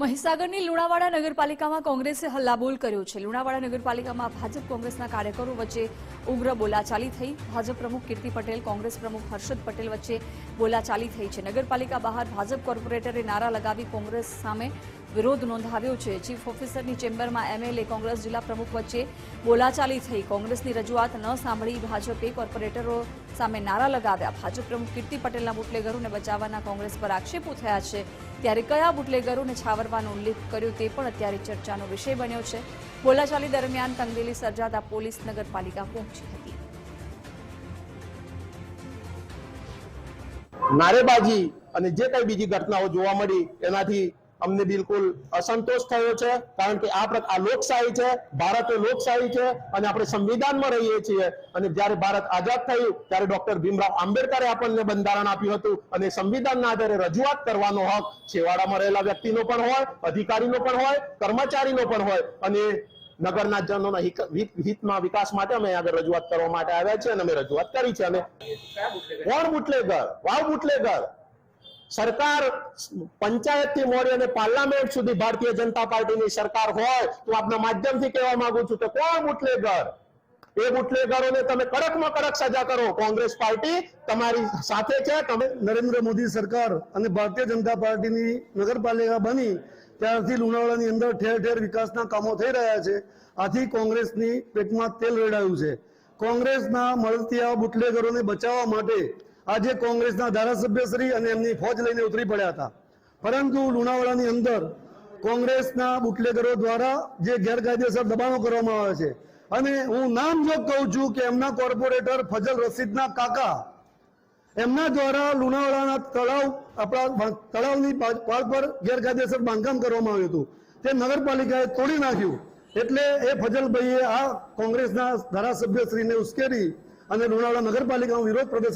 મહીસાગરની લુણાવાડા નગરપાલિકામાં કોંગ્રેસે હલ્લાબોલ કર્યો છે. લુણાવાડા નગરપાલિકામાં ભાજપ કોંગ્રેસના કાર્યકરો વચ્ચે ઉગ્ર બોલાચાલી થઈ. ભાજપ પ્રમુખ કીર્તિ પટેલ, કોંગ્રેસ પ્રમુખ હર્ષદ પટેલ વચ્ચે બોલાચાલી થઈ છે. નગરપાલિકા બહાર ભાજપ કોર્પોરેટરે નારા લગાવી કોંગ્રેસ સામે વિરોધ નોંધાવ્યો છે. ચીફ ઓફિસરની ચેમ્બરમાં એમએલએ કોંગ્રેસ જિલ્લા પ્રમુખ વચ્ચે બોલાચાલી થઈ. કોંગ્રેસની રજૂઆત ન સાંભળી ભાજપે કોર્પોરેટરો સામે નારા લગાવ્યા. ભાજપ પ્રમુખ કીર્તિ પટેલના બુટલેગરોને બચાવવાના કોંગ્રેસ પર આક્ષેપો થયા છે. ત્યારે કયા બુટલેગરોને છાવરવાનો ઉલ્લેખ કર્યો તે પણ અત્યારે ચર્ચાનો વિષય બન્યો છે. બોલાચાલી દરમિયાન તંગદિલી સર્જાતા પોલીસ નગરપાલિકા પહોંચી હતી. નારેબાજી અને જે કઈ બીજી ઘટનાઓ જોવા મળી, એનાથી અમને બિલકુલ અસંતોષ થયો છે કારણ કે આ આ લોકશાહી છે ભારત એ લોકશાહી છે અને આપણે સંવિધાનમાં રહીએ છીએ. અને જ્યારે ભારત આઝાદ થયું ત્યારે ડોક્ટર ભીમરાવ આંબેડકરે આપણને બંધારણ આપ્યું હતું અને સંવિધાનના આધારે રજૂઆત કરવાનો હક છેવાડામાં રહેલા વ્યક્તિનો પણ હોય અધિકારીનો પણ હોય કર્મચારીનો પણ હોય અને નગરના જનોના હિતમાં વિકાસ માટે અમે આગળ રજૂઆત કરવા માટે આવ્યા છે અને અમે રજૂઆત કરી છે. અને કોણ બુટલેગર વાવ બુટલેગર. સરકાર પંચાયતથી મોડી અને પાર્લામેન્ટ સુધી ભારતીય જનતા પાર્ટીની સરકાર હોય તો આપના માધ્યમથી કહેવા માંગુ છું કે કોણ બુટલેગર? એ બુટલેગરોને તમે કડકમાં કડક સજા કરો. કોંગ્રેસ પાર્ટી તમારી સાથે છે, તમે નરેન્દ્ર મોદી સરકાર અને ભારતીય જનતા પાર્ટીની નગરપાલિકા બની, ત્યારથી લુણાવાડાની અંદર ઠેર ઠેર વિકાસના કામો થઈ રહ્યા છે. આથી કોંગ્રેસની પેટમાં તેલ રેડાયું છે. કોંગ્રેસના મળતી બુટલેગરોને બચાવવા માટે આજે કોંગ્રેસના ધારાસભ્યશ્રી અને એમની ફોજ લઈને ઉતરી પડ્યા હતા. પરંતુ લુણાવાડાની અંદર કોંગ્રેસના બુટલેગરો દ્વારા જે ગેરકાયદેસર દબાણો કરવામાં આવે છે, અને હું નામ જો કહું છું કે એમના કોર્પોરેટર ફજલ રશીદના કાકા, એમના દ્વારા લુણાવાડાના તળાવ, આપણા તળાવની પાર પર ગેરકાયદેસર બાંધકામ કરવામાં આવ્યું હતું. તે નગરપાલિકાએ તોડી નાખ્યું. એટલે એ ફજલભાઈએ આ કોંગ્રેસના ધારાસભ્યશ્રીને ઉશ્કેરી અને લુણાવાડા નગરપાલિકાનું વિરોધ પ્રદર્શન